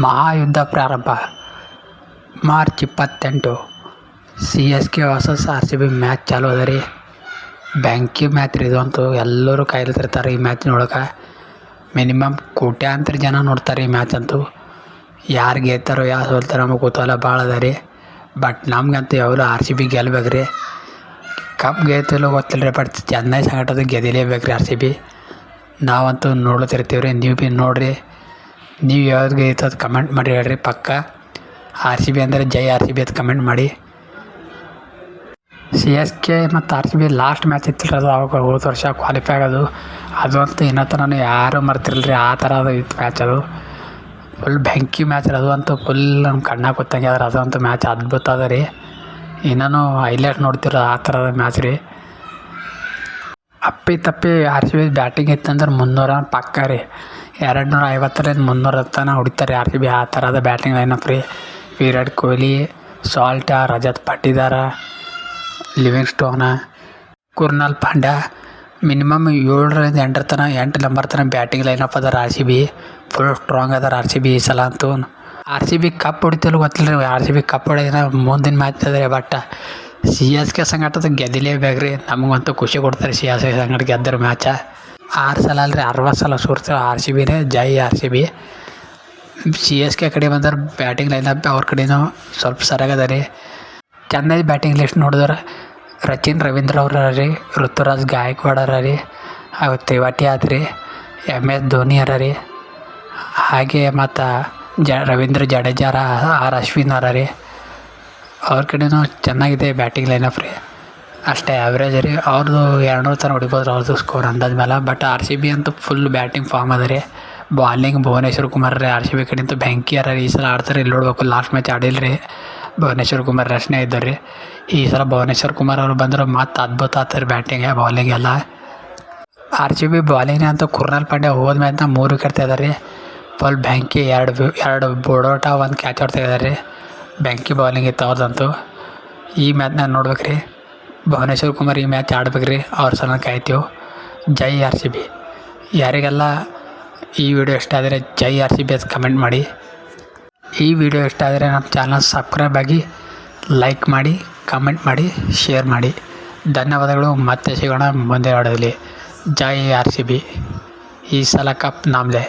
ಮಹಾಯುದ್ಧ ಪ್ರಾರಂಭ. ಮಾರ್ಚ್ ಇಪ್ಪತ್ತೆಂಟು, C S K versus R C B match ಚಾಲು ಅದ ರೀ. ಬ್ಯಾಂಕಿ ಮ್ಯಾಚ್ ರೀ ಇದಂತೂ ಎಲ್ಲರೂ ಕಾಯ್ಲತ್ತಿರ್ತಾರೆ ಈ ಮ್ಯಾಚ್ ನೋಡೋಕೆ. ಮಿನಿಮಮ್ ಕೋಟ್ಯಾಂತರ ಜನ ನೋಡ್ತಾರೆ ಈ ಮ್ಯಾಚ್ ಅಂತೂ. ಯಾರು ಗೆದ್ದಾರೋ ಯಾರು ಸೋಲ್ತಾರೋ ನಮಗೆ ಕುತೂಹಲ ಭಾಳ ಅದ ರೀ. ಬಟ್ ನಮಗಂತೂ ಯಾವಾಗಲೂ ಆರ್ ಸಿ ಬಿ ಗೆಲ್ಬೇಕು ರೀ. ಕಪ್ ಗೆಲ್ತಿಲ್ಲೋ ಗೊತ್ತಿಲ್ಲ ರೀ ಬಟ್ ಚೆನ್ನೈ ಸಂಘಟದ ಗೆದಿಲೇಬೇಕು ರೀ ಆರ್ ಸಿ ಬಿ. ನಾವಂತೂ ನೋಡ್ತಿರ್ತೀವಿ ರೀ ನೀವು ಭೀ ನೋಡಿರಿ. ನೀವು ಯಾವ್ದು ಗೆಲ್ತದೆ ಕಮೆಂಟ್ ಮಾಡಿ ಹೇಳ್ರಿ, ಪಕ್ಕ. ಆರ್ ಸಿ ಬಿ ಅಂದರೆ ಜೈ ಆರ್ ಸಿ ಬಿ ಅಂತ ಕಮೆಂಟ್ ಮಾಡಿ. ಸಿ ಎಸ್ ಕೆ ಮತ್ತು R C B last match ಇತ್ತಿಲ್ಲ ಅದು, ಅವಾಗ ಹೋದ ವರ್ಷ ಕ್ವಾಲಿಫೈ ಆಗೋದು. ಅದು ಅಂತೂ ಇನ್ನೂ ಯಾರೂ ಮರ್ತಿರಲ್ರಿ, ಆ ಥರ ಅದು ಇತ್ತು ಮ್ಯಾಚ್ ಅದು. ಫುಲ್ ಬೆಂಕಿ ಮ್ಯಾಚ್ ಅದು ಅಂತೂ ಫುಲ್ ನಮ್ಮ ಕಣ್ಣಾಗ ಕೂತಂಗೆ ಆದ್ರೆ ಅದು ಮ್ಯಾಚ್ ಅದ್ಭುತ ಅದ ರೀ. ಇನ್ನೂ ಹೈಲೈಟ್ ನೋಡ್ತಿರೋ ಆ ಥರದ ಮ್ಯಾಚ್ ರೀ. ಅಪ್ಪಿ ತಪ್ಪಿ ಆರ್ ಸಿ ಬಿ ಬ್ಯಾಟಿಂಗ್ ಇತ್ತಂದ್ರೆ ಮುನ್ನೂರ ಪಕ್ಕ ರೀ. ಎರಡು ನೂರ ಐವತ್ತರಿಂದ ಮುನ್ನೂರ ತನಕ ಹೊಡಿತಾರೆ ಆರ್ ಸಿ ಬಿ. ಆ ಥರದ ಬ್ಯಾಟಿಂಗ್ ಲೈನಪ್ ರೀ. Virat Kohli, Salt, Rajat Livingstone Krunal Pandya. Minimum ಏಳರಿಂದ ಎಂಟರ ತನ ಎಂಟು ನಂಬರ್ ತನ ಬ್ಯಾಟಿಂಗ್ ಲೈನಪ್ ಅದಾರ R C B. Full strong ಅದಾರ ಆರ್ ಸಿ ಬಿ ಸಲ ಅಂತೂ. ಆರ್ ಸಿ ಬಿ ಕಪ್ ಹೊಡಿತಲ್ಲ ಗೊತ್ತಿಲ್ಲ ರೀ. ಆರ್ ಸಿ ಬಿ ಕಪ್ ಹೊಡೆದ ಮುಂದಿನ ಮ್ಯಾಚ್ ಅದ ರೀ ಬಟ್ ಸಿ ಎಸ್ ಕೆ ಸಂಗಟದ ರೀ ನಮಗಂತೂ ಖುಷಿ ಕೊಡ್ತಾರೆ ಸಿ ಎಸ್ ಕೆ ಸಂಗಟ ಗೆದ್ದರು ಮ್ಯಾಚ. ಆರು ಸಲ ಅಲ್ರಿ ಅರವತ್ತು ಸಲ ಸೋರ್ತಾರೆ ಆರ್ ಸಿ ಬಿನೇ ಜೈ R C B C S K ಕಡೆ ಬಂದ್ರೆ ಬ್ಯಾಟಿಂಗ್ ಲೈನಪ್ ಅವ್ರ ಕಡೆನೂ ಸ್ವಲ್ಪ ಸರಿಯಾಗದ ರೀ ಚೆನ್ನೈ ಬ್ಯಾಟಿಂಗ್ ಲಿಸ್ಟ್ ನೋಡಿದ್ರೆ ರಚಿನ್ ರವೀಂದ್ರ ಅವ್ರ ರೀ ಋತುರಾಜ್ ಗಾಯಕ್ವಾಡ್ ಅರ ರೀ ಹಾಗೂ ತ್ರಿವಾಟಿ ಆದ ರೀ ಎಂ ಎಸ್ ಧೋನಿ ಅರ ರೀ ಹಾಗೆ ಮತ್ತು ಜ, ರವೀಂದ್ರ ಜಡೇಜಾರ, ಆರ್ ಅಶ್ವಿನ್ ಅರ ರೀ ಅವ್ರ ಕಡೆನೂ ಚೆನ್ನಾಗಿದೆ ಬ್ಯಾಟಿಂಗ್ ಲೈನಪ್ ರೀ. ಅಷ್ಟೇ ಆ್ಯಾವ್ರೇಜ್ ರೀ. ಅವ್ರದ್ದು ಎರಡುನೂರು ತನಕ ಹೊಡಿಬೋದು ಅವ್ರದ್ದು ಸ್ಕೋರ್ ಅಂದಾಜು ಮೇಲೆ ಬಟ್ ಆರ್ ಸಿ ಬಿ ಅಂತೂ ಫುಲ್ ಬ್ಯಾಟಿಂಗ್ ಫಾರ್ಮ್ ಅದ ರೀ. ಬಾಲಿಂಗ್ ಭುವನೇಶ್ವರ್ ಕುಮಾರ್ ರೀ. ಆರ್ ಸಿ ಬಿ ಕಡೆಂತೂ ಬೆಂಕಿ ಅರ ಈ ಸಲ ಆಡ್ತಾರೆ ಇಲ್ಲಿ ನೋಡ್ಬೇಕು. ಲಾಸ್ಟ್ ಮ್ಯಾಚ್ ಆಡಿಲ್ಲ ರೀ. ಭುವನೇಶ್ವರ್ ಕುಮಾರ್ ರಶ್ನೆ ಇದ್ದಾರೆ ರೀ. ಈ ಸಲ ಭುವನೇಶ್ವರ್ ಕುಮಾರ್ ಅವರು ಬಂದ್ರೆ ಮತ್ತೆ ಅದ್ಭುತ ಆಗ್ತಾರೆ ಬ್ಯಾಟಿಂಗ್ ಬಾಲಿಂಗ್ ಎಲ್ಲ. ಆರ್ ಸಿ ಬಿ ಬಾಲಿಂಗ್ ಅಂತ ಕುರ್ನಾಲ್ ಪಾಂಡ್ಯ ಹೋದ ಮ್ಯಾಚ್ನ ಮೂರು ವಿಕೆಟ್ ತೆಗೆದಾರೆ ರೀ. ಫುಲ್ ಬ್ಯಾಂಕಿ ಎರಡು ಎರಡು ಬೋಡೋಟ, ಒಂದು ಕ್ಯಾಚ್ ಔಟ್ ತೆಗ್ದಾರೆ ರೀ. ಬೆಂಕಿ ಬಾಲಿಂಗ್ ಇತ್ತು ಅವ್ರದ್ದಂತೂ ಈ ಮ್ಯಾಚ್ನ ನೋಡ್ಬೇಕು ರೀ ಭುವನೇಶ್ವರ್ ಕುಮಾರ್ ಈ ಮ್ಯಾಚ್ ಆಡ್ಬೇಕು ರೀ ಅವ್ರ ಸಲ ಕಾಯ್ತೀವಿ. ಜೈ ಆರ್ ಸಿ ಬಿ. ಯಾರಿಗೆಲ್ಲ ಈ ವಿಡಿಯೋ ಇಷ್ಟ ಆದರೆ ಜೈ ಆರ್ ಸಿ ಬಿ ಅಂತ ಕಮೆಂಟ್ ಮಾಡಿ. ಈ ವಿಡಿಯೋ ಇಷ್ಟ ಆದರೆ ನಮ್ಮ ಚಾನಲ್ ಸಬ್ಸ್ಕ್ರೈಬ್ ಆಗಿ ಲೈಕ್ ಮಾಡಿ ಕಮೆಂಟ್ ಮಾಡಿ ಶೇರ್ ಮಾಡಿ. ಧನ್ಯವಾದಗಳು. ಮತ್ತೆ ಸಿಗೋಣ ಮುಂದೆ ಆಡೋದಲ್ಲಿ ಜೈ ಆರ್ ಸಿ ಬಿ. ಈ ಸಲ ಕಪ್ ನಮ್ಮದೇ